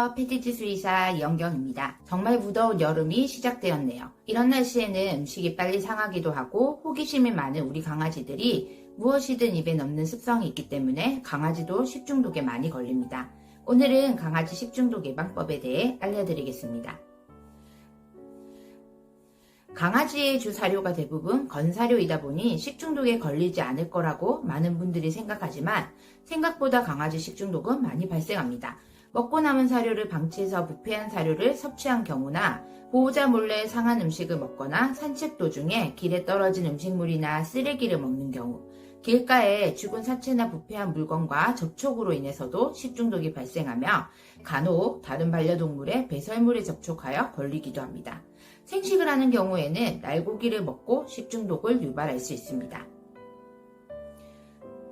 안녕하세요. 패티지 수의사 이영경입니다. 정말 무더운 여름이 시작되었네요. 이런 날씨에는 음식이 빨리 상하기도 하고 호기심이 많은 우리 강아지들이 무엇이든 입에 넣는 습성이 있기 때문에 강아지도 식중독에 많이 걸립니다. 오늘은 강아지 식중독 예방법에 대해 알려드리겠습니다. 강아지의 주 사료가 대부분 건사료이다 보니 식중독에 걸리지 않을 거라고 많은 분들이 생각하지만 생각보다 강아지 식중독은 많이 발생합니다. 먹고 남은 사료를 방치해서 부패한 사료를 섭취한 경우나 보호자 몰래 상한 음식을 먹거나 산책 도중에 길에 떨어진 음식물이나 쓰레기를 먹는 경우, 길가에 죽은 사체나 부패한 물건과 접촉으로 인해서도 식중독이 발생하며 간혹 다른 반려동물의 배설물에 접촉하여 걸리기도 합니다. 생식을 하는 경우에는 날고기를 먹고 식중독을 유발할 수 있습니다.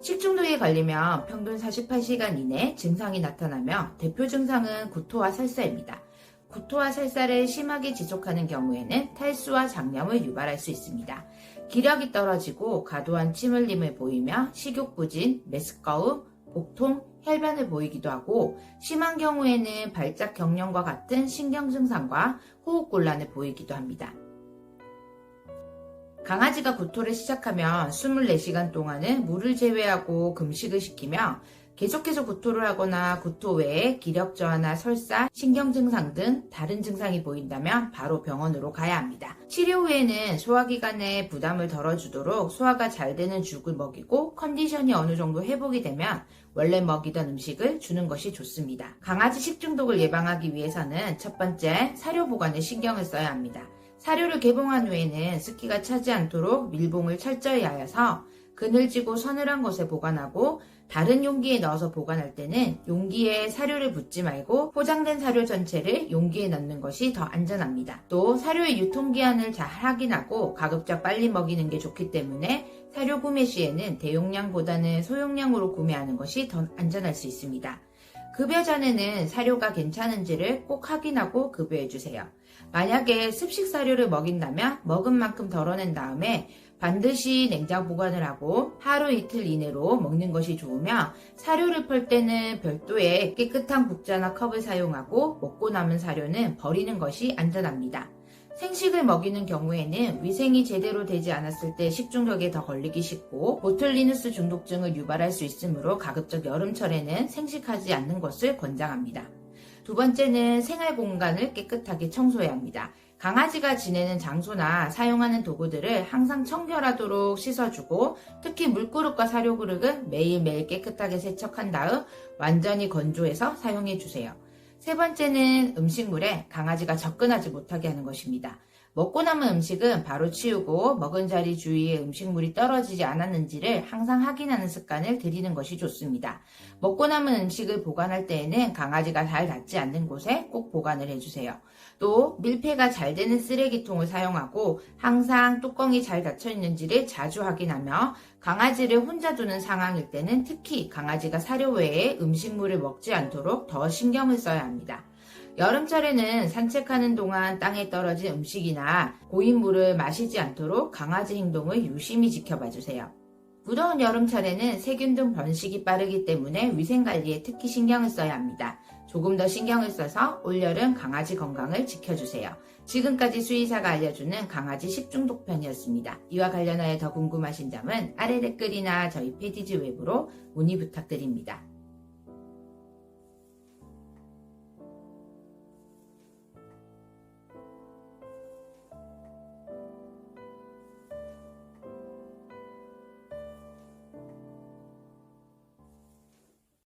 식중독에 걸리면 평균 48시간 이내 증상이 나타나며 대표 증상은 구토와 설사입니다. 구토와 설사를 심하게 지속하는 경우에는 탈수와 장염을 유발할 수 있습니다. 기력이 떨어지고 과도한 침 흘림을 보이며 식욕 부진, 메스꺼움, 복통, 혈변을 보이기도 하고 심한 경우에는 발작 경련과 같은 신경 증상과 호흡 곤란을 보이기도 합니다. 강아지가 구토를 시작하면 24시간 동안은 물을 제외하고 금식을 시키며 계속해서 구토를 하거나 구토 외에 기력 저하나 설사, 신경 증상 등 다른 증상이 보인다면 바로 병원으로 가야 합니다. 치료 후에는 소화기관에 부담을 덜어주도록 소화가 잘 되는 죽을 먹이고 컨디션이 어느 정도 회복이 되면 원래 먹이던 음식을 주는 것이 좋습니다. 강아지 식중독을 예방하기 위해서는 첫 번째 사료 보관에 신경을 써야 합니다. 사료를 개봉한 후에는 습기가 차지 않도록 밀봉을 철저히 하여서 그늘지고 서늘한 곳에 보관하고 다른 용기에 넣어서 보관할 때는 용기에 사료를 붓지 말고 포장된 사료 전체를 용기에 넣는 것이 더 안전합니다. 또 사료의 유통기한을 잘 확인하고 가급적 빨리 먹이는 게 좋기 때문에 사료 구매 시에는 대용량보다는 소용량으로 구매하는 것이 더 안전할 수 있습니다. 급여 전에는 사료가 괜찮은지를 꼭 확인하고 급여해 주세요. 만약에 습식 사료를 먹인다면 먹은 만큼 덜어낸 다음에 반드시 냉장 보관을 하고 하루 이틀 이내로 먹는 것이 좋으며 사료를 펄 때는 별도의 깨끗한 국자나 컵을 사용하고 먹고 남은 사료는 버리는 것이 안전합니다. 생식을 먹이는 경우에는 위생이 제대로 되지 않았을 때 식중독에 더 걸리기 쉽고 보틀리누스 중독증을 유발할 수 있으므로 가급적 여름철에는 생식하지 않는 것을 권장합니다. 두 번째는 생활 공간을 깨끗하게 청소해야 합니다. 강아지가 지내는 장소나 사용하는 도구들을 항상 청결하도록 씻어주고 특히 물그릇과 사료그릇은 매일매일 깨끗하게 세척한 다음 완전히 건조해서 사용해주세요. 세 번째는 음식물에 강아지가 접근하지 못하게 하는 것입니다. 먹고 남은 음식은 바로 치우고 먹은 자리 주위에 음식물이 떨어지지 않았는지를 항상 확인하는 습관을 들이는 것이 좋습니다. 먹고 남은 음식을 보관할 때에는 강아지가 잘 닿지 않는 곳에 꼭 보관을 해주세요. 또 밀폐가 잘 되는 쓰레기통을 사용하고 항상 뚜껑이 잘 닫혀 있는지를 자주 확인하며 강아지를 혼자 두는 상황일 때는 특히 강아지가 사료 외에 음식물을 먹지 않도록 더 신경을 써야 합니다. 여름철에는 산책하는 동안 땅에 떨어진 음식이나 고인물을 마시지 않도록 강아지 행동을 유심히 지켜봐 주세요. 무더운 여름철에는 세균 등 번식이 빠르기 때문에 위생관리에 특히 신경을 써야 합니다. 조금 더 신경을 써서 올여름 강아지 건강을 지켜주세요. 지금까지 수의사가 알려주는 강아지 식중독 편이었습니다. 이와 관련하여 더 궁금하신 점은 아래 댓글이나 저희 페이지 웹으로 문의 부탁드립니다.